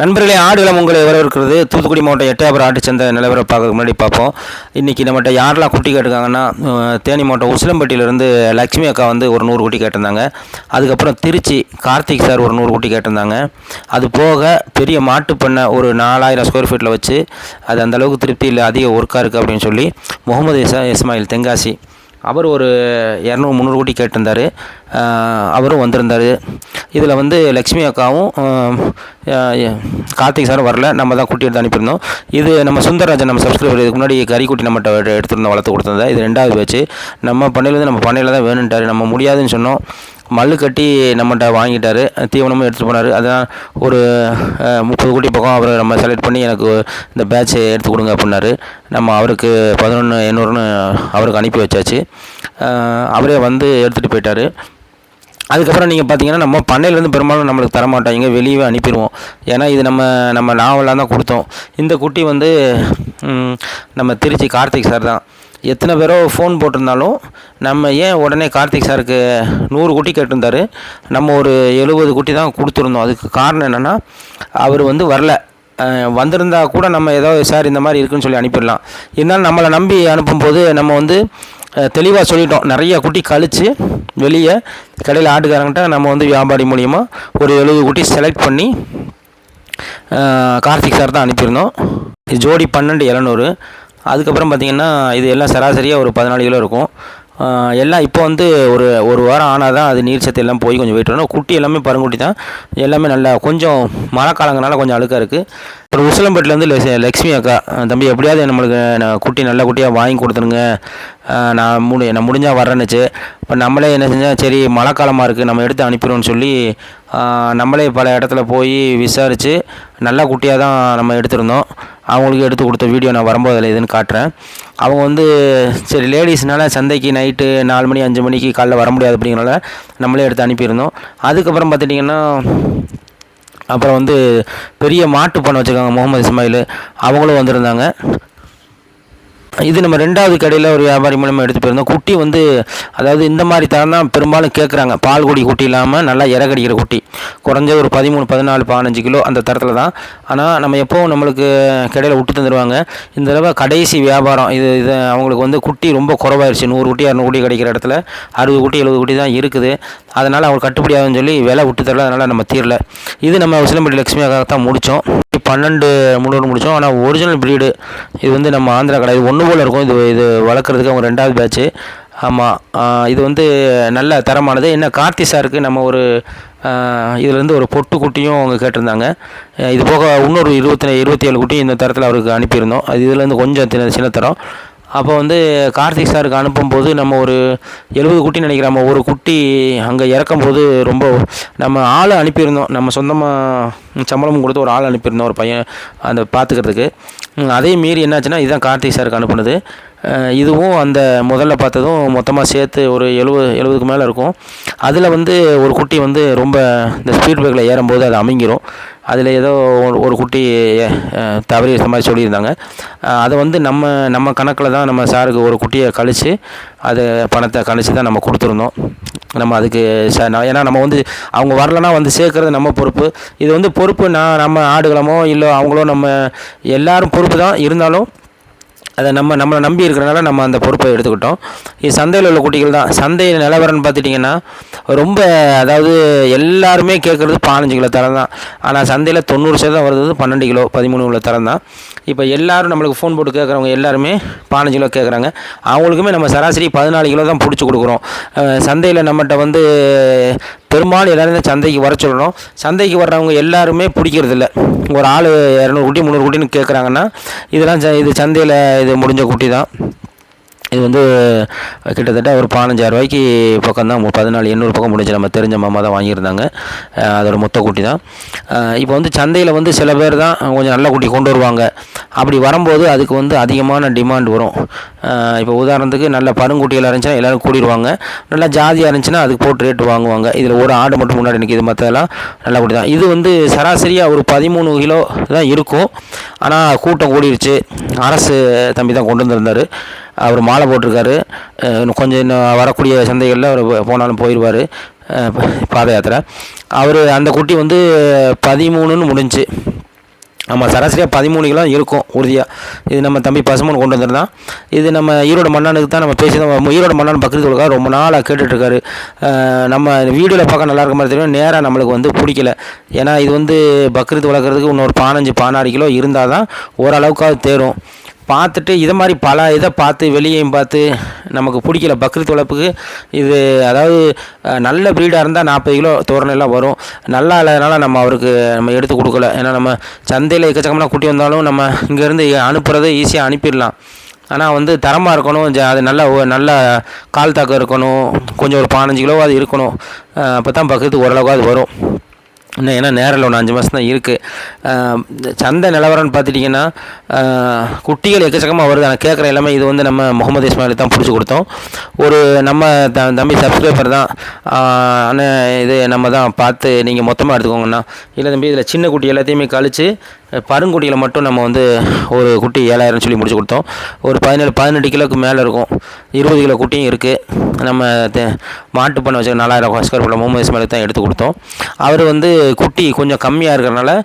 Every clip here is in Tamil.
நண்பர்களே ஆடுகளம் உங்களை வரவிருக்கிறது தூத்துக்குடி மாவட்டம் எட்டயபுரம் ஆட்டுச்சந்தை நிலவரம் பார்க்க முன்னாடி பார்ப்போம். இன்றைக்கி நம்மகிட்ட யாரெல்லாம் குட்டி கேட்டிருக்காங்கன்னா தேனி மாவட்டம் உசிலம்பட்டியிலேருந்து லக்ஷ்மி அக்கா வந்து ஒரு நூறு குட்டி கேட்டிருந்தாங்க. அதுக்கப்புறம் திருச்சி கார்த்திக் சார் ஒரு நூறு குட்டி கேட்டிருந்தாங்க. அது போக பெரிய மாட்டு பண்ணை ஒரு நாலாயிரம் ஸ்கொயர் ஃபீட்டில் வச்சு அது அந்த அளவுக்கு திருப்தி இல்லை அதிக ஒர்க்காக இருக்குது அப்படின்னு சொல்லி முகமது இசா இஸ்மாயில் தென்காசி அவர் ஒரு இரநூறு முந்நூறு கோடி கேட்டிருந்தார். அவரும் வந்திருந்தார். இதில் வந்து லக்ஷ்மி அக்காவும் கார்த்திக் சாரும் வரல. நம்ம தான் குட்டி எடுத்து அனுப்பியிருந்தோம். இது நம்ம சுந்தரராஜன் நம்ம சப்ஸ்கிரைபர் இதுக்கு முன்னாடி கறிக்குட்டி நம்மகிட்ட எடுத்துருந்தோம் வளர்த்து கொடுத்திருந்தா இது ரெண்டாவது பேச்சு நம்ம பண்ணையிலேருந்து நம்ம பண்ணையில் தான் வேணுன்ட்டார் நம்ம முடியாதுன்னு சொன்னோம். மல்லு கட்டி நம்மகிட்ட வாங்கிட்டார். தீவனமும் எடுத்துகிட்டு போனார். அதான் ஒரு முப்பது கோடி பக்கம் அவரை நம்ம செலக்ட் பண்ணி எனக்கு இந்த பேட்ச் எடுத்து கொடுங்க அப்படின்னாரு. நம்ம அவருக்கு பதினொன்று எண்ணூறுன்னு அவருக்கு அனுப்பி வச்சாச்சு. அவரே வந்து எடுத்துகிட்டு போயிட்டார். அதுக்கப்புறம் நீங்கள் பார்த்தீங்கன்னா நம்ம பண்ணையிலேருந்து பெரும்பாலும் நம்மளுக்கு தரமாட்டாங்க. வெளியே அனுப்பிடுவோம். ஏன்னா இது நம்ம நம்ம நாவலாக தான் கொடுத்தோம். இந்த குட்டி வந்து நம்ம திருச்சி கார்த்திக் சார் தான். எத்தனை பேரோ ஃபோன் போட்டிருந்தாலும் நம்ம ஏன் உடனே கார்த்திக் சாருக்கு நூறு குட்டி கேட்டிருந்தாரு? நம்ம ஒரு எழுபது குட்டி தான் கொடுத்துருந்தோம். அதுக்கு காரணம் என்னென்னா அவர் வந்து வரல. வந்திருந்தா கூட நம்ம ஏதோ சார் இந்த மாதிரி இருக்குன்னு சொல்லி அனுப்பிடலாம். இருந்தாலும் நம்மளை நம்பி அனுப்பும்போது நம்ம வந்து தெளிவாக சொல்லிட்டோம். நிறைய குட்டி கழித்து வெளியே கடையில் ஆட்டுக்காரங்கிட்ட நம்ம வந்து வியாபாரி மூலிமா ஒரு எழுபது குட்டி செலக்ட் பண்ணி கார்த்திக் சார் தான் அனுப்பியிருந்தோம். ஜோடி பன்னெண்டு இரநூறு அதுக்கப்புறம் பார்த்திங்கன்னா இது எல்லாம் சராசரியாக ஒரு பதினாலு கிலோ இருக்கும். எல்லாம் இப்போ வந்து ஒரு ஒரு வாரம் ஆனால் தான் அது நீர் சத்து எல்லாம் போய் கொஞ்சம் வெயிட் வரணும் குட்டி எல்லாமே பருங்குட்டி தான். எல்லாமே நல்லா கொஞ்சம் மழை காலங்கனால கொஞ்சம் அழுக்காக இருக்குது அப்புறம் உசிலம்பட்டிலேருந்து லெ- லக்ஷ்மி அக்கா தம்பி எப்படியாவது நம்மளுக்கு நான் குட்டி நல்ல குட்டியாக வாங்கி கொடுத்துருங்க. நான் முடி நான் முடிஞ்சால் வரேன்னுச்சு இப்போ நம்மளே என்ன செஞ்சால் சரி மழை காலமாக இருக்குது நம்ம எடுத்து அனுப்பிடுவோம்னு சொல்லி நம்மளே பல இடத்துல போய் விசாரித்து நல்ல குட்டியாக தான் நம்ம எடுத்திருந்தோம். அவங்களுக்கு எடுத்து கொடுத்த வீடியோ நான் வரும்போது அதில் இதுன்னு காட்டுறேன். அவங்க வந்து சரி லேடிஸ்னால சந்தைக்கு நைட்டு நாலு மணி அஞ்சு மணிக்கு காலைல வர முடியாது அப்படிங்கிறனால நம்மளே எடுத்து அனுப்பியிருந்தோம். அதுக்கப்புறம் பார்த்துட்டிங்கன்னா அப்புறம் வந்து பெரிய மாட்டு பண்ணை வச்சுருக்காங்க முகமது இஸ்மாயில். அவங்களும் வந்திருந்தாங்க. இது நம்ம ரெண்டாவது கடையில் ஒரு வியாபாரி மூலமாக எடுத்து போயிருந்தோம். குட்டி வந்து அதாவது இந்த மாதிரி தரம் தான் பெரும்பாலும் கேட்குறாங்க பால் குடி குட்டி இல்லாமல் நல்லா இறகடிக்கிற குட்டி. குறைஞ்ச ஒரு பதிமூணு பதினாலு பதினஞ்சு கிலோ அந்த தரத்தில் தான். ஆனால் நம்ம எப்போவும் நம்மளுக்கு கடையில் விட்டு தந்துடுவாங்க இந்த தடவை கடைசி வியாபாரம் இது இது அவங்களுக்கு வந்து குட்டி ரொம்ப குறவாயிருச்சு. நூறு குட்டி இரநூறு குட்டி கிடைக்கிற இடத்துல அறுபது குட்டி எழுபது குட்டி தான் இருக்குது. அதனால் அவங்க கட்டுப்படி சொல்லி விலை விட்டு தரல. அதனால் நம்ம தீரல. இது நம்ம சிலம்பட்டி லட்சுமியாக தான் முடித்தோம். பன்னெண்டு முந்நூறு முடித்தோம் ஆனால் ஒரிஜினல் ப்ரீடு இது வந்து நம்ம ஆந்திரா கடை. இது ஒன்று போல் இருக்கும். இது இது வளர்க்குறதுக்கு அவங்க ரெண்டாவது பேட்ச்சு ஆமாம் இது வந்து நல்ல தரமானது. என்ன கார்த்தி சாருக்கு நம்ம ஒரு இதுலேருந்து ஒரு பொட்டு குட்டியும் அவங்க கேட்டிருந்தாங்க. இது போக இன்னொரு இருபத்தி இருபத்தி ஏழு குட்டி இந்த தரத்தில் அவருக்கு அனுப்பியிருந்தோம். அது இதுலேருந்து கொஞ்சம் சின்ன சின்ன தரம் அப்போ வந்து கார்த்திக் சாருக்கு அனுப்பும்போது நம்ம ஒரு எழுபது குட்டி நினைக்கிறோம் ஒரு குட்டி அங்கே இறக்கும்போது ரொம்ப நம்ம ஆள் அனுப்பியிருந்தோம். நம்ம சொந்தமாக சம்பளம் கொடுத்து ஒரு ஆள் அனுப்பியிருந்தோம் ஒரு பையன். அந்த பார்த்துக்கிறதுக்கு. அதே மீறி என்னாச்சுன்னா இதுதான் கார்த்திக் சாருக்கு அனுப்புனது. இதுவும் அந்த முதல்ல பார்த்ததும் மொத்தமாக சேர்த்து ஒரு எழுபது எழுபதுக்கு மேலே இருக்கும். அதில் வந்து ஒரு குட்டி வந்து ரொம்ப இந்த ஸ்பீட் பிரேக்கில் ஏறும்போது அது அமைங்கிரும் அதில் ஏதோ ஒரு- ஒரு குட்டி தவறி இந்த மாதிரி சொல்லியிருந்தாங்க. அதை வந்து நம்ம நம்ம கணக்கில் தான் நம்ம சாருக்கு ஒரு குட்டியை கழித்து அது பணத்தை கழித்து தான் நம்ம கொடுத்துருந்தோம். நம்ம அதுக்கு ச ஏன்னா நம்ம வந்து அவங்க வரலன்னா வந்து சேர்க்குறது நம்ம பொறுப்பு. இது வந்து பொறுப்பு நான் நம்ம ஆடுகளமோ இல்லை அவங்களோ நம்ம எல்லாரும் பொறுப்பு தான். இருந்தாலும் அதை நம்ம நம்மளை நம்பி இருக்கிறனால நம்ம அந்த பொறுப்பை எடுத்துக்கிட்டோம். இது சந்தையில் உள்ள குட்டிகள் தான். சந்தையில் நிலவரம்னு பார்த்துட்டிங்கன்னா ரொம்ப அதாவது எல்லாருமே கேட்குறது பதினஞ்சு கிலோ தரம் தான். ஆனால் சந்தையில் தொண்ணூறு சதவீதம் வருது பன்னெண்டு கிலோ பதிமூணு கிலோ தரம் தான். இப்போ எல்லாரும் நம்மளுக்கு ஃபோன் போட்டு கேட்குறவங்க எல்லாருமே பதினஞ்சு கிலோ கேட்குறாங்க. அவங்களுக்குமே நம்ம சராசரி பதினாலு கிலோ தான் பிடிச்சி கொடுக்குறோம். சந்தையில் நம்மகிட்ட வந்து பெரும்பாலும் எல்லாரும் சந்தைக்கு வர சொல்லணும். சந்தைக்கு வர்றவங்க எல்லாருமே பிடிக்கிறதில்ல. ஒரு ஆள் இரநூறு குட்டி முந்நூறு குட்டின்னு கேட்குறாங்கன்னா இதெல்லாம் ச- இது சந்தையில் இது முடிஞ்ச குட்டி தான். இது வந்து கிட்டத்தட்ட ஒரு பதினஞ்சாயிரரூபாய்க்கு பக்கம் தான் பதினாலு எண்ணூறு பக்கம் முடிஞ்சு நம்ம தெரிஞ்ச மாமா தான் வாங்கியிருந்தாங்க. அதோடய அதோட மொத்த குட்டி தான். இப்போ வந்து சந்தையில் வந்து சில பேர் தான் கொஞ்சம் நல்ல குட்டி கொண்டு வருவாங்க. அப்படி வரும்போது அதுக்கு வந்து அதிகமான டிமாண்ட் வரும். இப்போ உதாரணத்துக்கு நல்ல பருங்குட்டியெல்லாம் இருந்துச்சுன்னா எல்லோரும் கூடிடுவாங்க. நல்லா ஜாதியாக இருந்துச்சுன்னா அதுக்கு போட்டு ரேட்டு வாங்குவாங்க. இதில் ஒரு ஆடு மட்டும் முன்னாடி நிற்கிது மற்றெல்லாம் நல்ல குட்டி தான். இது வந்து சராசரியாக ஒரு பதிமூணு கிலோ தான் இருக்கும். ஆனால் கூட்டம் கூடிருச்சு. அரசு தம்பி தான் கொண்டு வந்திருந்தார். அவர் மாலை போட்டிருக்காரு. இன்னும் கொஞ்சம் இன்னும் வரக்கூடிய சந்தைகளில் அவர் போனாலும் போயிடுவார் பாத யாத்திரை. அவர் அந்த குட்டி வந்து பதிமூணுன்னு முடிஞ்சு. ஆமாம் சராசரியாக பதிமூணு கிலோ இருக்கும் உறுதியாக இது நம்ம தம்பி பசுமன் கொண்டு வந்திருந்தான் இது நம்ம ஈரோடு மண்ணானுக்கு தான் நம்ம பேசி தான் ஈரோடு மண்ணான் பக்கத்து கொடுக்க ரொம்ப நாளாக கேட்டுட்ருக்காரு. நம்ம வீடியோவில் பார்க்க நல்லா இருக்க மாதிரி தெரியும். நேராக நம்மளுக்கு வந்து பிடிக்கல. ஏன்னா இது வந்து பக்ரீத் வளர்க்குறதுக்கு இன்னொரு பதினஞ்சு பதினாறு கிலோ இருந்தால் தான் ஓரளவுக்காவது தேரும். பார்த்துட்டு இதை மாதிரி பல இதை பார்த்து வெளியேயும் பார்த்து நமக்கு பிடிக்கல. பக்ரீத் வளர்ப்புக்கு இது அதாவது நல்ல ப்ரீடாக இருந்தால் நாற்பது கிலோ தோரணையெல்லாம் வரும். நல்லா இல்லாதனால நம்ம அவருக்கு நம்ம எடுத்து கொடுக்கல. ஏன்னா நம்ம சந்தையில் எக்கச்சக்கமாக குட்டி வந்தாலும் நம்ம இங்கேருந்து அனுப்புகிறத ஈஸியாக அனுப்பிடலாம். ஆனால் வந்து தரமாக இருக்கணும். ஜ- அது நல்ல நல்ல கால் தாக்கம் இருக்கணும். கொஞ்சம் ஒரு பதினஞ்சு கிலோவாது இருக்கணும். அப்போ தான் பக்கத்துக்கு ஓரளவுக்கு அது வரும். இன்னும் ஏன்னா நேரில் ஒன்று அஞ்சு மாதம் தான் இருக்குது சந்தை நிலவரம்னு பார்த்துட்டிங்கன்னா குட்டிகள் எக்கச்சக்கமாக வருது. நான் கேட்குற எல்லாமே இது வந்து நம்ம முகமது இஸ்மாயில் தான் பிடிச்சி கொடுத்தோம். ஒரு நம்ம த தம்பி சப்ஸ்கிரைபர் தான். ஆனால் இது நம்ம தான் பார்த்து நீங்கள் மொத்தமாக எடுத்துக்கோங்கண்ணா. இல்லை தம்பி இதில் சின்ன குட்டி எல்லாத்தையுமே கழித்து பருங்குடியில் மட்டும் நம்ம வந்து ஒரு குட்டி ஏழாயிரம் சொல்லி முடிச்சு கொடுத்தோம். ஒரு பதினேழு பதினெட்டு கிலோக்கு மேலே இருக்கும். இருபது கிலோ குட்டியும் இருக்குது நம்ம தே- மாட்டு பண்ண வச்சு நாலாயிரம் ஸ்கொயர் ஃபீட்டில் முகமது இஸ்மாயிலுக்கு தான் எடுத்து கொடுத்தோம். அவர் வந்து குட்டி கொஞ்சம் கம்மியாக இருக்கிறனால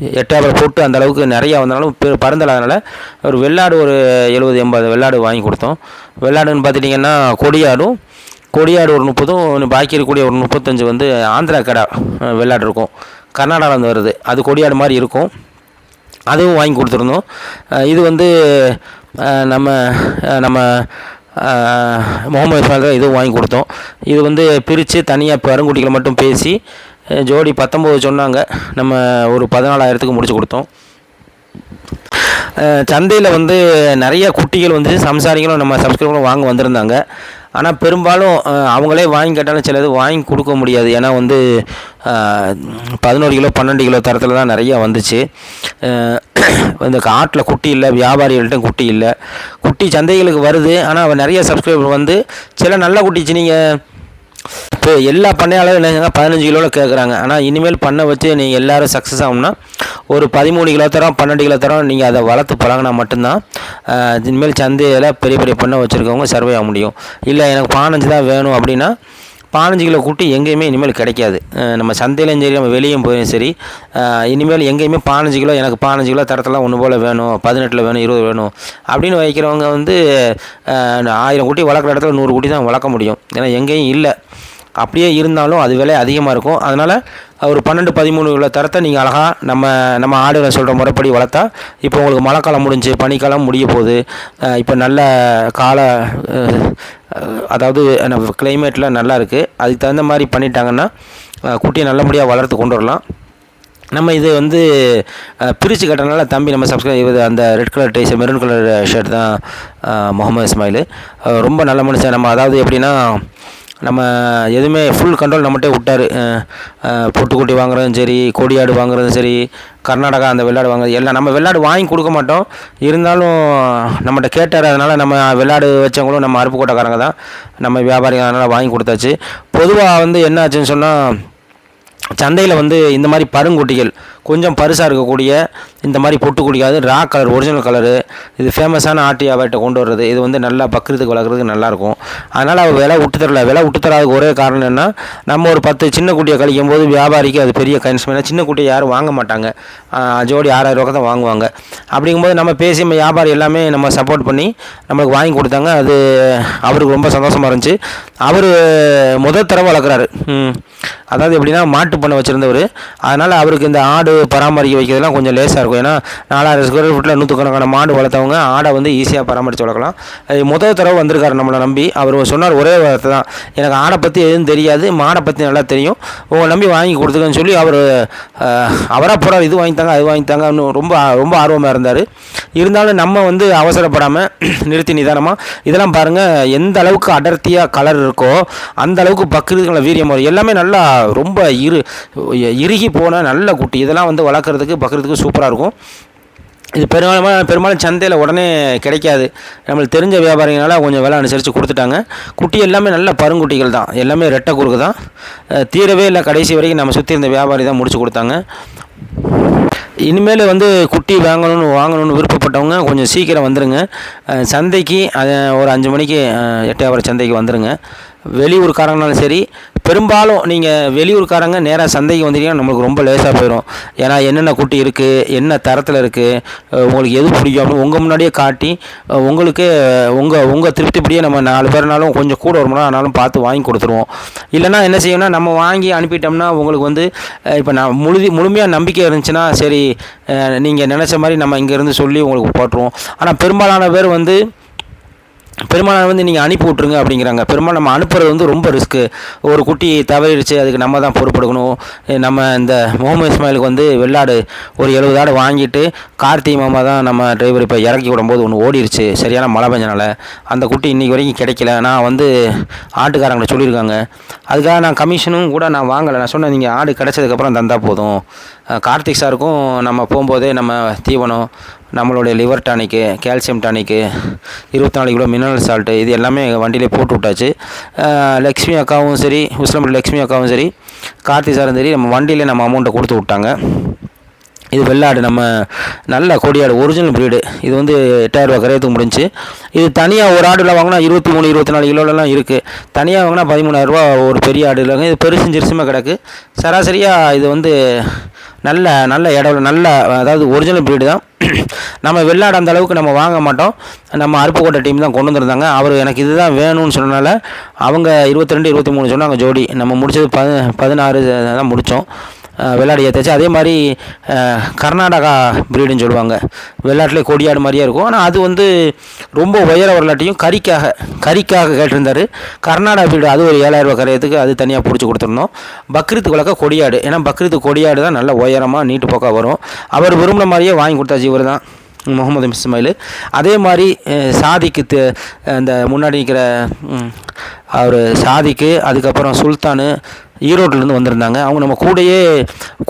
எட்டாயிரம் போட்டு அந்த அளவுக்கு நிறையா வந்தனாலும் பெ- பருந்தலாதனால ஒரு வெள்ளாடு ஒரு எழுபது எண்பது வெள்ளாடு வாங்கி கொடுத்தோம். வெள்ளாடுன்னு பார்த்துட்டிங்கன்னா கொடியாடும் கொடியாடு ஒரு முப்பதும் பாக்கி இருக்கக்கூடிய ஒரு முப்பத்தஞ்சு வந்து ஆந்திரா கடை வெள்ளாடு இருக்கும். கர்நாடகாவிலேருந்து வருது. அது கொடியாடு மாதிரி இருக்கும். அதுவும் வாங்கி கொடுத்துருந்தோம். இது வந்து நம்ம நம்ம முகமது இஸ்மாயில் இதுவும் வாங்கி கொடுத்தோம். இது வந்து பிரித்து தனியாக பெருங்குட்டிகளை மட்டும் பேசி ஜோடி பத்தொம்போது சொன்னாங்க. நம்ம ஒரு பதினாலாயிரத்துக்கு முடிச்சு கொடுத்தோம். சந்தையில் வந்து நிறைய குட்டிகள் வந்து சம்சாரிகளும் நம்ம சப்ஸ்கிரைபரும் வாங்க வந்திருந்தாங்க. ஆனால் பெரும்பாலும் அவங்களே வாங்கி கேட்டாலும் சிலது வாங்கி கொடுக்க முடியாது. ஏன்னா வந்து பதினோரு கிலோ பன்னெண்டு கிலோ தரத்தில் தான் நிறையா வந்துச்சு. இந்த காட்டில் குட்டி இல்லை வியாபாரிகள்கிட்ட குட்டி இல்லை. குட்டி சந்தைகளுக்கு வருது. ஆனால் நிறைய சப்ஸ்கிரைபர் வந்து சில நல்ல குட்டிச்சு நீங்கள் இப்போ எல்லா பண்ணையாளரும் என்னங்க பதினஞ்சு கிலோவில் கேட்குறாங்க. ஆனால் இனிமேல் பண்ணை வச்சு நீங்கள் எல்லாரும் சக்ஸஸ் ஆகும்னா ஒரு பதிமூணு கிலோ தரம் பன்னெண்டு கிலோ தரம் நீங்கள் அதை வளர்த்து பழகினா மட்டும்தான் இனிமேல் சந்தையில் பெரிய பெரிய பண்ணை வச்சுருக்கவங்க சர்வே ஆக முடியும். இல்லை எனக்கு பதினஞ்சு தான் வேணும் அப்படின்னா பதினஞ்சு கிலோ குட்டி எங்கேயுமே இனிமேல் கிடைக்காது. நம்ம சந்தையிலையும் சரி நம்ம வெளியும் போயும் சரி இனிமேல் எங்கேயுமே பதினஞ்சு கிலோ எனக்கு பதினஞ்சு கிலோ தரத்தெல்லாம் ஒன்று போல் வேணும் பதினெட்டில் வேணும் இருபது வேணும் அப்படின்னு வைக்கிறவங்க வந்து ஆயிரம் குட்டி வளர்க்குற இடத்துல நூறு குட்டி தான் வளர்க்க முடியும். ஏன்னா எங்கேயும் இல்லை. அப்படியே இருந்தாலும் அது விலை அதிகமாக இருக்கும். அதனால் ஒரு பன்னெண்டு பதிமூணு உள்ள தரத்தை நீங்கள் அழகாக நம்ம நம்ம ஆடுகளை சொல்கிற முறைப்படி வளர்த்தா இப்போ உங்களுக்கு மழைக்காலம் முடிஞ்சு பனிக்காலம் முடிய போகுது. இப்போ நல்ல கால அதாவது நம்ம கிளைமேட்டில் நல்லா இருக்குது அதுக்கு தகுந்த மாதிரி பண்ணிட்டாங்கன்னா குட்டியை நல்லபடியாக வளர்த்து கொண்டு வரலாம். நம்ம இது வந்து பிரித்து கட்டுறதுனால தம்பி நம்ம சப்ஸ்கிரைப் அந்த red colour dies maroon colour shirt தான் முகமது இஸ்மாயில். ரொம்ப நல்ல மனுஷன் நம்ம. அதாவது எப்படின்னா நம்ம எதுவுமே ஃபுல் கண்ட்ரோல் நம்மகிட்டே விட்டார். பொட்டுக்குட்டி வாங்குறதும் சரி கொடியாடு வாங்குறதும் சரி கர்நாடகா அந்த வெள்ளாடு வாங்குறது எல்லாம் நம்ம வெள்ளாடு வாங்கி கொடுக்க மாட்டோம். இருந்தாலும் நம்மகிட்ட கேட்டார் அதனால் நம்ம வெள்ளாடு வச்சவங்களும் நம்ம அருப்புக்கோட்டைக்காரங்க தான். நம்ம வியாபாரிகள் அதனால் வாங்கி கொடுத்தாச்சு. பொதுவாக வந்து என்ன ஆச்சுன்னு சொன்னால் சந்தையில் வந்து இந்த மாதிரி பருங்குட்டிகள் கொஞ்சம் பருசாக இருக்கக்கூடிய இந்த மாதிரி பொட்டு குடிக்காது. ரா கலர் ஒரிஜினல் கலரு இது ஃபேமஸான ஆட்டி வியாபாரிட்ட கொண்டு வர்றது. இது வந்து நல்லா பக்ரீத்துக்கு வளர்க்குறதுக்கு நல்லாயிருக்கும் அதனால் அவர் விலை விட்டு தரல. விலை விட்டு தராதுக்கு ஒரே காரணம் என்ன நம்ம ஒரு பத்து சின்ன குட்டியை கழிக்கும் போது வியாபாரிக்கு அது பெரிய கன்சூம் சின்ன குட்டியை யாரும் வாங்க மாட்டாங்க. ஜோடி ஆறாயிரம் ரூபா தான் வாங்குவாங்க. அப்படிங்கும்போது நம்ம பேசி நம்ம வியாபாரி எல்லாமே நம்ம சப்போர்ட் பண்ணி நம்மளுக்கு வாங்கி கொடுத்தாங்க. அது அவருக்கு ரொம்ப சந்தோஷமாக இருந்துச்சு. அவர் முதல் தடவை வளர்க்குறாரு. ம். அதாவது எப்படின்னா மாட்டு பண்ணை வச்சுருந்தவர். அதனால் அவருக்கு இந்த ஆடு பராமரிக்க வைக்கிறதுலாம் கொஞ்சம் லேசாக இருக்கும். ஏன்னா நாலாயிரம் ஸ்கொயர் ஃபீட்டில் நூற்றுக்கணக்கான மாடு வளர்த்தவங்க ஆடை வந்து ஈஸியாக பராமரித்து வளர்க்கலாம். அது முதல் தடவை வந்திருக்காரு நம்மளை நம்பி. அவர் சொன்னார் ஒரே வார்த்தை தான். எனக்கு ஆடை பற்றி எதுவும் தெரியாது மாடை பற்றி நல்லா தெரியும். உங்களை நம்பி வாங்கி கொடுத்துக்கன்னு சொல்லி அவர் அவராக போகிறார் இது வாங்கித்தாங்க அது வாங்கித்தாங்க ரொம்ப ரொம்ப ஆர்வமாக இருந்தார். இருந்தாலும் நம்ம வந்து அவசரப்படாமல் நிறுத்தி நிதானமாக இதெல்லாம் பாருங்கள் எந்த அளவுக்கு அடர்த்தியாக கலர் இருக்கோ அந்த அளவுக்கு பக்ரீதுகளை வீரியம் வரும். எல்லாமே நல்லா ரொம்ப இரு இறுகி போன நல்ல குட்டி. இதெல்லாம் வந்து வளர்க்குறதுக்கு பக்குறதுக்கு சூப்பராக இருக்கும். இது பெரும்பாலும் பெரும்பாலும் சந்தையில் உடனே கிடைக்காது. நம்மளுக்கு தெரிஞ்ச வியாபாரிகளால் கொஞ்சம் விலை அனுசரித்து கொடுத்துட்டாங்க. குட்டி எல்லாமே நல்ல பருங்குட்டிகள் தான். எல்லாமே ரெட்டை குறுக்கு தான். தீரவே இல்லை. கடைசி வரைக்கும் நம்ம சுற்றி இருந்த வியாபாரி தான் முடிச்சு கொடுத்தாங்க. இனிமேல் வந்து குட்டி வாங்கணும்னு வாங்கணும்னு விருப்பப்பட்டவங்க கொஞ்சம் சீக்கிரம் வந்துடுங்க சந்தைக்கு ஒரு அஞ்சு மணிக்கு அஹ் சந்தைக்கு வந்துடுங்க வெளியூர்காரங்கனாலும் சரி பெரும்பாலும் நீங்கள் வெளியூர்காரங்க நேராக சந்தைக்கு வந்துட்டீங்கன்னா நம்மளுக்கு ரொம்ப லேசாக போயிடும் ஏன்னா என்னென்ன குட்டி இருக்குது என்ன தரத்தில் இருக்குது உங்களுக்கு எது பிடிக்கும் அப்படின்னு உங்கள் முன்னாடியே காட்டி உங்களுக்கு உங்கள் உங்கள் திருப்திப்படியே நம்ம நாலு பேர்னாலும் கொஞ்சம் கூட ஒரு ஆனாலும் பார்த்து வாங்கி கொடுத்துருவோம். இல்லைன்னா என்ன செய்யணும்னா நம்ம வாங்கி அனுப்பிட்டோம்னா உங்களுக்கு வந்து இப்போ நான் முழுதி முழுமையாக நம்பிக்கை இருந்துச்சுன்னா சரி நீங்கள் நினச்ச மாதிரி நம்ம இங்கேருந்து சொல்லி உங்களுக்கு போட்டுருவோம். ஆனால் பெரும்பாலான பேர் வந்து பெரும்பாலான வந்து நீங்கள் அனுப்பி விட்ருங்க அப்படிங்கிறாங்க. பெருமாள் நம்ம அனுப்புறது வந்து ரொம்ப ரிஸ்க்கு ஒரு குட்டி தவறிடுச்சு அதுக்கு நம்ம தான் பொறுப்படுக்கணும். நம்ம இந்த முகமது இஸ்மாயிலுக்கு வந்து வெள்ளாடு ஒரு எழுபது ஆடு வாங்கிட்டு கார்த்திகை மாமா தான் நம்ம டிரைவர் இப்போ இறக்கி விடும்போது ஒன்று ஓடிடுச்சு சரியான மழை பெஞ்சனால. அந்த குட்டி இன்றைக்கி வரைக்கும் கிடைக்கல. நான் வந்து ஆட்டுக்காரங்களை சொல்லியிருக்காங்க. அதுக்காக நான் கமிஷனும் கூட நான் வாங்கலை. நான் சொன்னேன் நீங்கள் ஆடு கிடச்சதுக்கப்புறம் தந்தால் போதும். கார்த்திக் சாருக்கும் நம்ம போகும்போதே நம்ம தீவனம் நம்மளுடைய லிவர் டானிக்கு கால்சியம் டானிக்கு இருபத்தி நாலு கிலோ மினரல் சால்ட்டு இது எல்லாமே வண்டியிலே போட்டு விட்டாச்சு. லக்ஷ்மி அக்காவும் சரி உஸ்லம்பட்டி லக்ஷ்மி அக்காவும் சரி கார்த்திக் சாரும் சரி நம்ம வண்டியிலே நம்ம அமௌண்ட்டை கொடுத்து விட்டாங்க. இது வெள்ளாடு நம்ம நல்ல கொடியாடு ஒரிஜினல் ப்ரீடு இது வந்து எட்டாயிரரூபா கரையத்துக்கு முடிஞ்சு. இது தனியாக ஒரு ஆடில் வாங்கினா இருபத்தி மூணு இருபத்தி நாலு கிலோலலாம் இருக்குது தனியாக வாங்கினா பதிமூணாயிரரூபா ஒரு பெரிய ஆடு இல்லைங்க. இது பெருசும் சிறுசுமே கிடக்கு. சராசரியாக இது வந்து நல்ல நல்ல இடம் நல்ல அதாவது ஒரிஜினல் ப்ரீடு தான். நம்ம வெள்ளாடு அந்த அளவுக்கு நம்ம வாங்க மாட்டோம். நம்ம அருப்புக்கோட்டை டீம் தான் கொண்டு வந்திருந்தாங்க. அவர் எனக்கு இதுதான் வேணும்னு சொன்னனால அவங்க இருபத்தி ரெண்டு இருபத்தி மூணு சொன்னாங்க ஜோடி. நம்ம முடிச்சது ப பதினாறு தான் முடித்தோம் வெள்ளாடு ஏற்றாச்சு அதே மாதிரி கர்நாடகா ப்ரீடுன்னு சொல்லுவாங்க. வெள்ளாட்டிலே கொடியாடு மாதிரியே இருக்கும். ஆனால் அது வந்து ரொம்ப உயர வரலாட்டியும் கறிக்காக கறிக்காக கேட்டிருந்தாரு. கர்நாடகா ப்ரீடு அது ஒரு ஏழாயிரரூபா கரையத்துக்கு அது தனியாக பிடிச்சி கொடுத்துருந்தோம். பக்ரீத்து வழக்க கொடியாடு. ஏன்னா பக்ரீத்து கொடியாடு தான் நல்ல உயரமாக நீட்டு போக்காக வரும். அவர் விரும்பின மாதிரியே வாங்கி கொடுத்தாச்சு இவர் தான். முகமது இஸ்மாயில் அதே மாதிரி சாதிக்கு த அந்த முன்னாடி நிற்கிற அவர் சாதிக்கு அதுக்கப்புறம் சுல்தானு ஈரோட்டிலேருந்து வந்திருந்தாங்க. அவங்க நம்ம கூடயே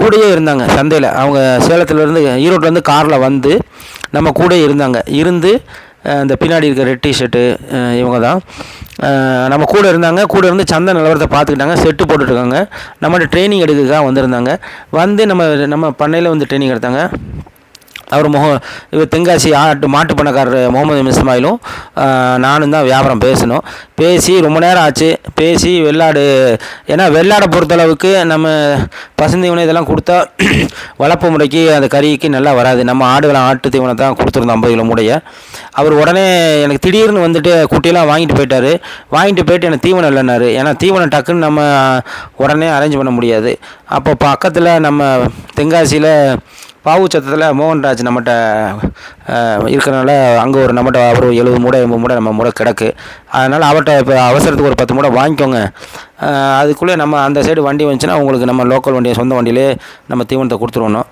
கூடயே இருந்தாங்க சந்தையில். அவங்க சேலத்துலேருந்து ஈரோட்டிலேருந்து காரில் வந்து நம்ம கூட இருந்தாங்க. இருந்து அந்த பின்னாடி இருக்க ரெட் டிஷர்ட்டு இவங்க தான் நம்ம கூட இருந்தாங்க. கூட இருந்து சந்தை நிலவரத்தை பார்த்துக்கிட்டாங்க. செட்டு போட்டுட்ருக்காங்க. நம்மகிட்ட ட்ரைனிங் எடுக்கிறதுக்காக வந்திருந்தாங்க. வந்து நம்ம நம்ம பண்ணையில் வந்து ட்ரைனிங் எடுத்தாங்க. அவர் முக இவர் தென்காசி ஆட்டு மாட்டு பண்ணக்காரர் முகமது இஸ்மாயிலும் நானும் தான் வியாபாரம் பேசணும். பேசி ரொம்ப நேரம் ஆச்சு. பேசி வெள்ளாடு ஏன்னா வெள்ளாடை பொறுத்தளவுக்கு நம்ம பசுந்தீவனம் இதெல்லாம் கொடுத்தா வளர்ப்பு முறைக்கு அந்த கறிக்கு நல்லா வராது. நம்ம ஆடுகளை ஆட்டு தீவனம் தான் கொடுத்துருந்தோம் ஐம்பது கிலோ முடைய அவர் உடனே எனக்கு திடீர்னு வந்துட்டு குட்டியெல்லாம் வாங்கிட்டு போயிட்டார். வாங்கிட்டு போயிட்டு எனக்கு தீவனம் இல்லைன்னாரு. ஏன்னா தீவனம் டக்குன்னு நம்ம உடனே அரேஞ்ச் பண்ண முடியாது. அப்போ பக்கத்தில் நம்ம தென்காசியில் பாவு சத்தத்தில் மோகன்ராஜ் நம்மகிட்ட இருக்கிறனால அங்கே ஒரு நம்மகிட்ட அவர் ஒரு எழுபது மூடை எண்பது மூடை நம்ம மூடை கிடக்கு. அதனால் அவர்கிட்ட இப்போ அவசரத்துக்கு ஒரு பத்து மூடை வாங்கிக்கோங்க. அதுக்குள்ளே நம்ம அந்த சைடு வண்டி வந்துச்சுன்னா உங்களுக்கு நம்ம லோக்கல் வண்டியை சொந்த வண்டியிலே நம்ம தீவனத்தை கொடுத்துருவோம்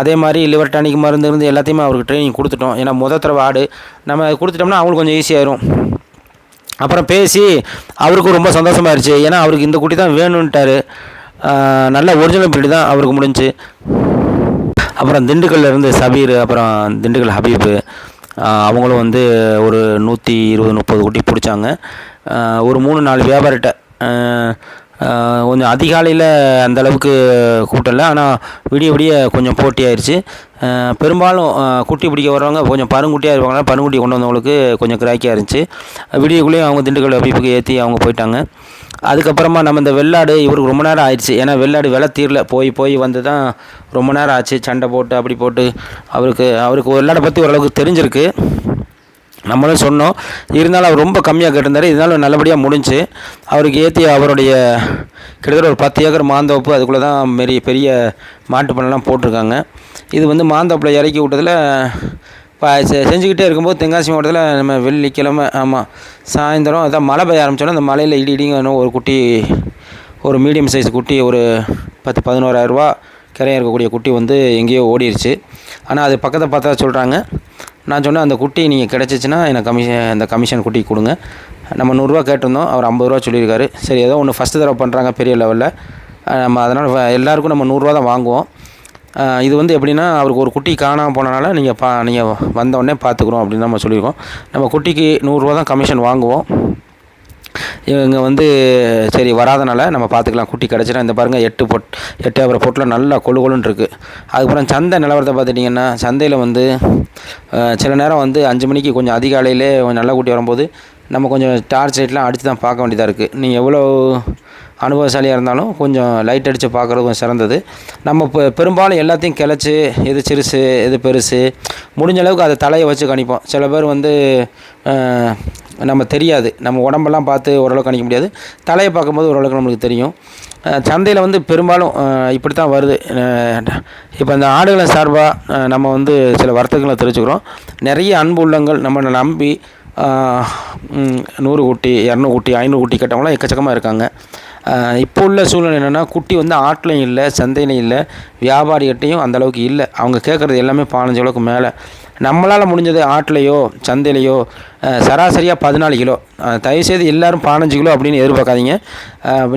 அதே மாதிரி லிவர் டானிக் மருந்து இருந்து எல்லாத்தையுமே அவருக்கு ட்ரைனிங் கொடுத்துட்டோம். ஏன்னா முத தடவை ஆடு. நம்ம கொடுத்துட்டோம்னா அவங்களுக்கு கொஞ்சம் ஈஸியாயிரும் அப்புறம் பேசி அவருக்கும் ரொம்ப சந்தோஷமாயிருச்சு. ஏன்னா அவருக்கு இந்த குட்டி தான் வேணும்ன்ட்டார் நல்ல ஒரிஜினல் பிரீடு தான் அவருக்கு முடிஞ்சு. அப்புறம் திண்டுக்கல்ல இருந்து சபீர் அப்புறம் திண்டுக்கல் ஹபீப்பு அவங்களும் வந்து ஒரு நூற்றி இருபது முப்பது குட்டி பிடிச்சாங்க. ஒரு மூணு நாலு வியாபாரிட்ட கொஞ்சம் அதிகாலையில் அந்த அளவுக்கு கூட்டல. ஆனால் விடிய விடிய கொஞ்சம் போட்டி ஆயிடுச்சு பெரும்பாலும் குட்டி பிடிக்க வரவங்க கொஞ்சம் பருங்குட்டியாக இருப்பாங்க பருங்குட்டி கொண்டு வந்தவங்களுக்கு கொஞ்சம் கிராக்கியாக இருந்துச்சு. விடியக்குள்ளேயும் அவங்க திண்டுக்கல் ஹபீபுக்கு ஏற்றி அவங்க போயிட்டாங்க. அதுக்கப்புறமா நம்ம இந்த வெள்ளாடு இவருக்கு ரொம்ப நேரம் ஆயிடுச்சு. ஏன்னா வெள்ளாடு விலை தீரல. போய் போய் வந்து தான் ரொம்ப நேரம் ஆச்சு. சண்டை போட்டு அப்படி போட்டு அவருக்கு அவருக்கு வெள்ளாடை பற்றி ஓரளவுக்கு தெரிஞ்சிருக்கு. நம்மளும் சொன்னோம். இருந்தாலும் அவர் ரொம்ப கம்மியாக கேட்டிருந்தார். இருந்தாலும் நல்லபடியாக முடிஞ்சு அவருக்கு ஏற்றி அவருடைய கிட்டத்தட்ட ஒரு பத்து ஏக்கர் மாந்தோப்பு அதுக்குள்ளே தான் பெரிய பெரிய மாட்டு போட்டிருக்காங்க. இது வந்து மாந்தோப்பில் இறக்கி விட்டதில் இப்போ செ செஞ்சுக்கிட்டே இருக்கும்போது தென்காசி மாவட்டத்தில் நம்ம வெள்ளிக்கிழமை ஆமாம் சாயந்தரம் அதான் மழை பெய்ய ஆரம்பித்தோன்னா அந்த மலையில் இடி இடிங்கன்னு ஒரு குட்டி ஒரு மீடியம் சைஸ் குட்டி ஒரு பத்து பதினோராயிரரூபா கரையாக இருக்கக்கூடிய குட்டி வந்து எங்கேயோ ஓடிடுச்சு ஆனால் அது பக்கத்தை பார்த்தா சொல்கிறாங்க நான் சொன்னேன் அந்த குட்டி நீங்கள் கிடச்சிச்சின்னா எனக்கு கமிஷன் அந்த கமிஷன் குட்டி கொடுங்க. நம்ம நூறுரூவா கேட்டிருந்தோம் அவர் ஐம்பது ரூபா சொல்லியிருக்காரு. சரி ஏதோ ஒன்று ஃபஸ்ட்டு தடவை பண்ணுறாங்க பெரிய லெவலில் நம்ம அதனால் எல்லாருக்கும் நம்ம நூறுரூவா தான் வாங்குவோம். இது வந்து எப்படின்னா அவருக்கு ஒரு குட்டி காணாமல் போனனால நீங்கள் பா நீங்கள் வந்தோடனே பார்த்துக்குறோம் அப்படின்னு நம்ம சொல்லியிருக்கோம். நம்ம குட்டிக்கு நூறுரூவா தான் கமிஷன் வாங்குவோம். இவங்க வந்து சரி வராதனால நம்ம பார்த்துக்கலாம் குட்டி கிடச்சிட்டா இந்த பாருங்கள் எட்டு பொட் எட்டு அப்புறம் பொட்டில் நல்லா கொழு கொழுன்னு இருக்குது அதுக்கப்புறம் சந்தை நிலவரத்தை பார்த்துட்டிங்கன்னா சந்தையில் வந்து சில நேரம் வந்து அஞ்சு மணிக்கு கொஞ்சம் அதிகாலையிலே கொஞ்சம் நல்ல குட்டி வரும்போது நம்ம கொஞ்சம் டார்ச் லைட்லாம் அடித்து தான் பார்க்க வேண்டியதாக இருக்குது நீங்கள் எவ்வளோ அனுபவசாலியாக இருந்தாலும் கொஞ்சம் லைட் அடித்து பார்க்குறதுக்கும் சிறந்தது. நம்ம இப்போ பெரும்பாலும் எல்லாத்தையும் கிளச்சி எது சிறுசு எது பெருசு முடிஞ்ச அளவுக்கு அதை தலையை வச்சு கணிப்போம். சில பேர் வந்து நம்ம தெரியாது. நம்ம உடம்பெல்லாம் பார்த்து ஓரளவுக்கு கணிக்க முடியாது. தலையை பார்க்கும்போது ஓரளவுக்கு நம்மளுக்கு தெரியும். சந்தையில் வந்து பெரும்பாலும் இப்படி தான் வருது. இப்போ இந்த ஆடுகளை சார்பாக நம்ம வந்து சில வர்த்தகங்களை தெரிஞ்சுக்கிறோம். நிறைய அன்பு உள்ளங்கள் நம்மளை நம்பி நூறு குட்டி இரநூறு குட்டி ஐநூறு குட்டி கேட்டவங்களாம் எக்கச்சக்கமாக இருக்காங்க. இப்போ உள்ள சூழ்நிலை என்னென்னா குட்டி வந்து ஆட்டிலையும் இல்லை சந்தையிலையும் இல்லை வியாபாரிகிட்டையும் அந்தளவுக்கு இல்லை. அவங்க கேட்குறது எல்லாமே பதினஞ்சு அளவுக்கு மேலே. நம்மளால் முடிஞ்சது ஆட்டிலையோ சந்தையிலையோ சராசரியாக பதினாலு கிலோ. தயவுசெய்து எல்லோரும் பதினஞ்சு கிலோ அப்படின்னு எதிர்பார்க்காதீங்க.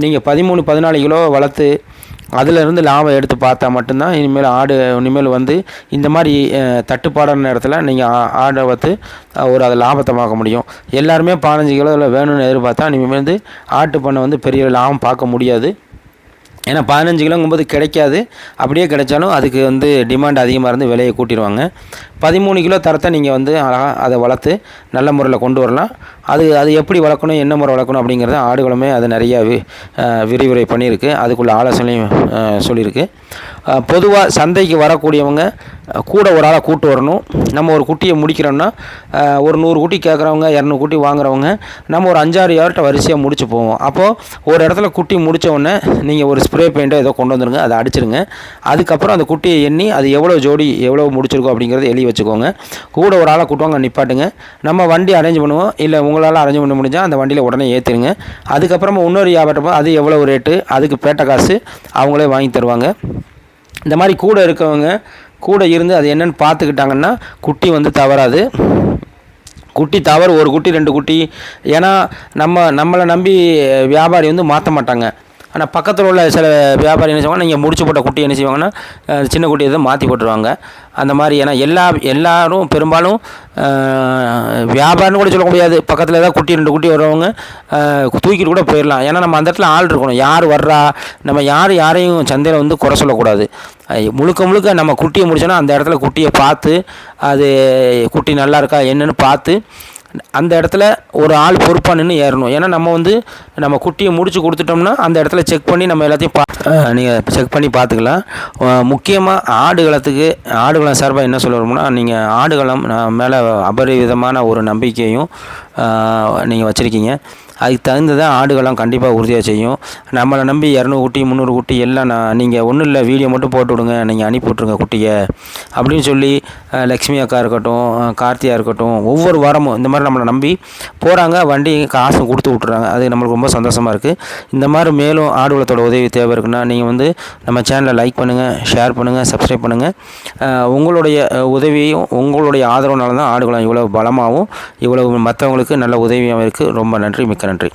நீங்கள் பதிமூணு பதினாலு கிலோ வளர்த்து அதிலிருந்து லாபம் எடுத்து பார்த்தா மட்டும்தான் இனிமேல் ஆடு இனிமேல் வந்து இந்த மாதிரி தட்டுப்பாடான நேரத்தில் நீங்கள் ஆடை வந்து ஒரு அது லாபத்தை பார்க்க முடியும். எல்லாருமே பதினஞ்சு கிலோ இதில் வேணும்னு எதிர்பார்த்தா இனிமேல் வந்து ஆட்டு பண்ணை வந்து பெரிய லாபம் பார்க்க முடியாது. ஏன்னா பதினஞ்சு கிலோங்கும்போது கிடைக்காது. அப்படியே கிடைச்சாலும் அதுக்கு வந்து டிமாண்ட் அதிகமாக இருந்து விலையை கூட்டிடுவாங்க. பதிமூணு கிலோ தரத்தை நீங்கள் வந்து அழகாக அதை வளர்த்து நல்ல முறையில் கொண்டு வரலாம். அது அது எப்படி வளர்க்கணும் என்ன முறை வளர்க்கணும் அப்படிங்கிறத ஆடுகளுமே அது நிறையா வி விரிவுரை பண்ணியிருக்கு. அதுக்குள்ள ஆலோசனையும் சொல்லியிருக்கு. பொதுவாக சந்தைக்கு வரக்கூடியவங்க கூட ஒரு ஆளை கூட்டு வரணும். நம்ம ஒரு குட்டியை முடிக்கிறோம்னா ஒரு நூறு குட்டி கேட்குறவங்க இரநூறு குட்டி வாங்குறவங்க நம்ம ஒரு அஞ்சாறு யார்கிட்ட வரிசையாக முடிச்சு போவோம். அப்போது ஒரு இடத்துல குட்டி முடிச்ச நீங்கள் ஒரு ஸ்ப்ரே பெயிண்ட்டோ ஏதோ கொண்டு வந்துடுங்க அதை அடிச்சிருங்க. அதுக்கப்புறம் அந்த குட்டியை எண்ணி அது எவ்வளோ ஜோடி எவ்வளோ முடிச்சிருக்கோம் அப்படிங்கிறத எழுதி வச்சுக்கோங்க. கூட ஒரு ஆளை கூட்டுவாங்க நிப்பாட்டுங்க. நம்ம வண்டி அரேஞ்ச் பண்ணுவோம் இல்லை உங்களால் அரேஞ்ச் பண்ண முடிஞ்சால் அந்த வண்டியில் உடனே ஏற்றிடுங்க அதுக்கப்புறமா இன்னொரு வியாபாரம் அது எவ்வளோ ரேட்டு அதுக்கு பேட்ட காசு அவங்களே வாங்கி தருவாங்க. இந்த மாதிரி கூட இருக்கவங்க கூட இருந்து அது என்னென்னு பார்த்துக்கிட்டாங்கன்னா குட்டி வந்து தவறாது. குட்டி தவறு ஒரு குட்டி ரெண்டு குட்டி. ஏன்னா நம்ம நம்மளை நம்பி வியாபாரி வந்து மாற்ற மாட்டாங்க. ஆனால் பக்கத்தில் உள்ள சில வியாபாரி என்ன செய்வாங்க நீங்கள் முடிச்சு போட்ட குட்டி என்ன செய்வாங்கன்னா சின்ன குட்டியை தான் மாற்றி போட்டுருவாங்க. அந்த மாதிரி ஏன்னா எல்லா எல்லாரும் பெரும்பாலும் வியாபாரம்னு கூட சொல்ல முடியாது. பக்கத்தில் ஏதாவது குட்டி ரெண்டு குட்டி வரவங்க தூக்கிட்டு கூட போயிடலாம் ஏன்னா நம்ம அந்த இடத்துல ஆள் இருக்கணும். யார் வர்றா? நம்ம யார் யாரையும் சந்தையில் வந்து குறை சொல்லக்கூடாது. முழுக்க முழுக்க நம்ம குட்டியை முடிச்சோன்னா அந்த இடத்துல குட்டியை பார்த்து அது குட்டி நல்லா இருக்கா என்னென்னு பார்த்து அந்த இடத்துல ஒரு ஆள் பொறுப்பாக நின்று ஏறணும். ஏன்னா நம்ம வந்து நம்ம குட்டியை முடிச்சு கொடுத்துட்டோம்னா அந்த இடத்துல செக் பண்ணி நம்ம எல்லாத்தையும் பா நீங்கள் செக் பண்ணி பார்த்துக்கலாம். முக்கியமாக ஆடுகளத்துக்கு ஆடுகளம் சார்பாக என்ன சொல்லுவோம்னா நீங்கள் ஆடுகளம் மேலே அபரிவிதமான ஒரு நம்பிக்கையும் நீங்கள் வச்சுருக்கீங்க. அதுக்கு தகுந்ததான் ஆடுகளம் கண்டிப்பாக உறுதியாக செய்யும். நம்மளை நம்பி இரநூறு குட்டி முந்நூறு குட்டி எல்லாம் நான் நீங்கள் ஒன்றும் இல்லை வீடியோ மட்டும் போட்டு விடுங்க நீங்கள் அனுப்பி விட்ருங்க குட்டியை. அப்படின்னு சொல்லி லக்ஷ்மி அக்கா இருக்கட்டும் கார்த்தியாக இருக்கட்டும் ஒவ்வொரு வாரமும் இந்த மாதிரி நம்மளை நம்பி போகிறாங்க வண்டி காசும் கொடுத்து விட்றாங்க அது நம்மளுக்கு ரொம்ப சந்தோஷமாக இருக்குது இந்த மாதிரி மேலும் ஆடுகளத்தோட உதவி தேவை இருக்குன்னா நீங்கள் வந்து நம்ம சேனலை லைக் பண்ணுங்கள் ஷேர் பண்ணுங்கள் சப்ஸ்கிரைப் பண்ணுங்கள் உங்களுடைய உதவியும் உங்களுடைய ஆதரவுனால தான் ஆடுகளம் இவ்வளோ பலமாகவும் இவ்வளவு மற்றவங்களுக்கு நல்ல உதவியாகவும் இருக்குது ரொம்ப நன்றி மிக்க நன்றி.